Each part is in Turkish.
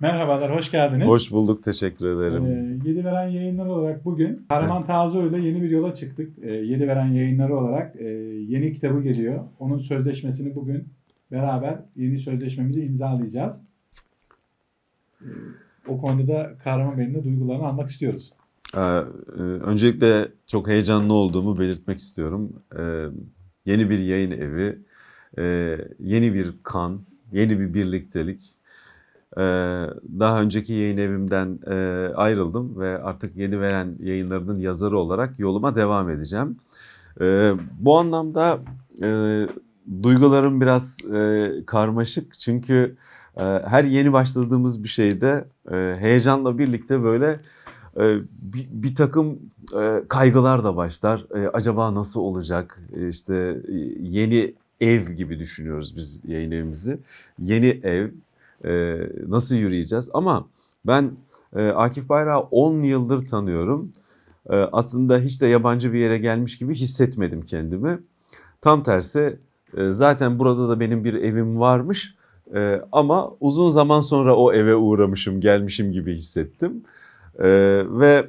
Merhabalar, hoş geldiniz. Hoş bulduk, teşekkür ederim. Ee, Yedi Veren Yayınlar olarak bugün Kahraman Tazıoğlu ile yeni bir yola çıktık. Ee, Yedi Veren Yayınları olarak e, yeni kitabı geliyor. Onun sözleşmesini bugün beraber yeni sözleşmemizi imzalayacağız. Ee, O konuda da Kahraman Bey'in de duygularını almak istiyoruz. Ee, e, öncelikle çok heyecanlı olduğumu belirtmek istiyorum. Ee, yeni bir yayın evi, e, yeni bir kan, yeni bir birliktelik. Ee, daha önceki yayın evimden e, ayrıldım ve artık Yedi Veren yayınlarının yazarı olarak yoluma devam edeceğim. Ee, bu anlamda e, duygularım biraz e, karmaşık çünkü her yeni başladığımız bir şeyde heyecanla birlikte böyle bir, bir takım kaygılar da başlar. Acaba nasıl olacak? İşte yeni ev gibi düşünüyoruz biz yayın evimizi. Yeni ev e, nasıl yürüyeceğiz? Ama ben e, Akif Bayrak'ı 10 yıldır tanıyorum. E, aslında hiç de yabancı bir yere gelmiş gibi hissetmedim kendimi. Tam tersi e, zaten burada da benim bir evim varmış. E, ama uzun zaman sonra o eve uğramışım, gelmişim gibi hissettim. Ee, ve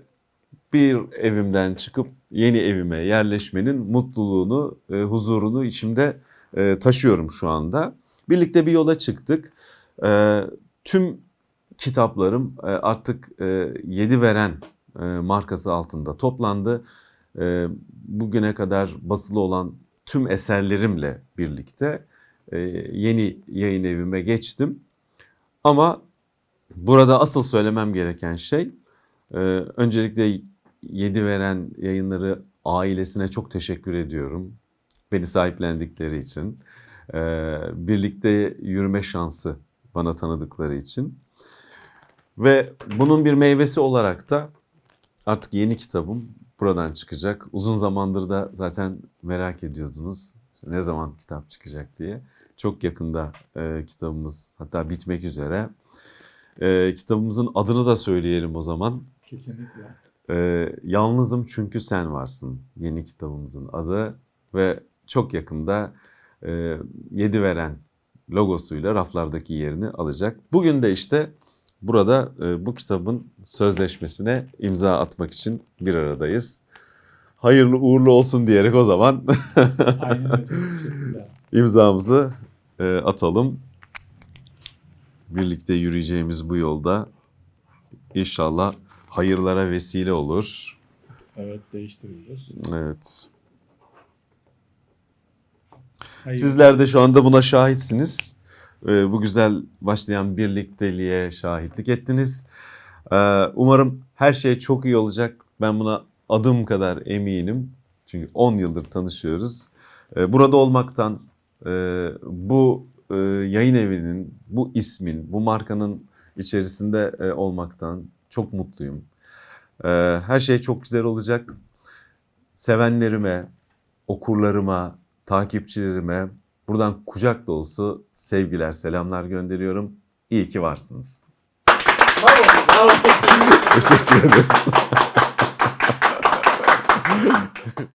bir evimden çıkıp yeni evime yerleşmenin mutluluğunu, e, huzurunu içimde e, taşıyorum şu anda. Birlikte bir yola çıktık. E, tüm kitaplarım e, artık e, Yedi Veren e, markası altında toplandı. E, bugüne kadar basılı olan tüm eserlerimle birlikte e, yeni yayın evime geçtim. Ama burada asıl söylemem gereken şey ee, öncelikle Yedi Veren yayınları ailesine çok teşekkür ediyorum. Beni sahiplendikleri için. Ee, birlikte yürüme şansı bana tanıdıkları için. Ve bunun bir meyvesi olarak da artık yeni kitabım buradan çıkacak. Uzun zamandır da zaten merak ediyordunuz. İşte ne zaman kitap çıkacak diye. Çok yakında e, kitabımız hatta bitmek üzere. E, kitabımızın adını da söyleyelim o zaman. Kesinlikle. Ee, Yalnızım Çünkü Sen Varsın yeni kitabımızın adı ve çok yakında e, Yedi Veren logosuyla raflardaki yerini alacak. Bugün de işte burada e, bu kitabın sözleşmesine imza atmak için bir aradayız. Hayırlı uğurlu olsun diyerek o zaman imzamızı e, atalım. Birlikte yürüyeceğimiz bu yolda inşallah hayırlara vesile olur. Evet, değiştiriyoruz. Evet. Hayır. Sizler de şu anda buna şahitsiniz. Ee, Bu güzel başlayan birlikteliğe şahitlik ettiniz. Ee, Umarım her şey çok iyi olacak. Ben buna adım kadar eminim. Çünkü 10 yıldır tanışıyoruz. Ee, Burada olmaktan, e, bu e, yayın evinin, bu ismin, bu markanın içerisinde e, olmaktan çok mutluyum. Ee, Her şey çok güzel olacak. Sevenlerime, okurlarıma, takipçilerime buradan kucak dolusu sevgiler, selamlar gönderiyorum. İyi ki varsınız. Bravo, bravo. Teşekkür ederiz.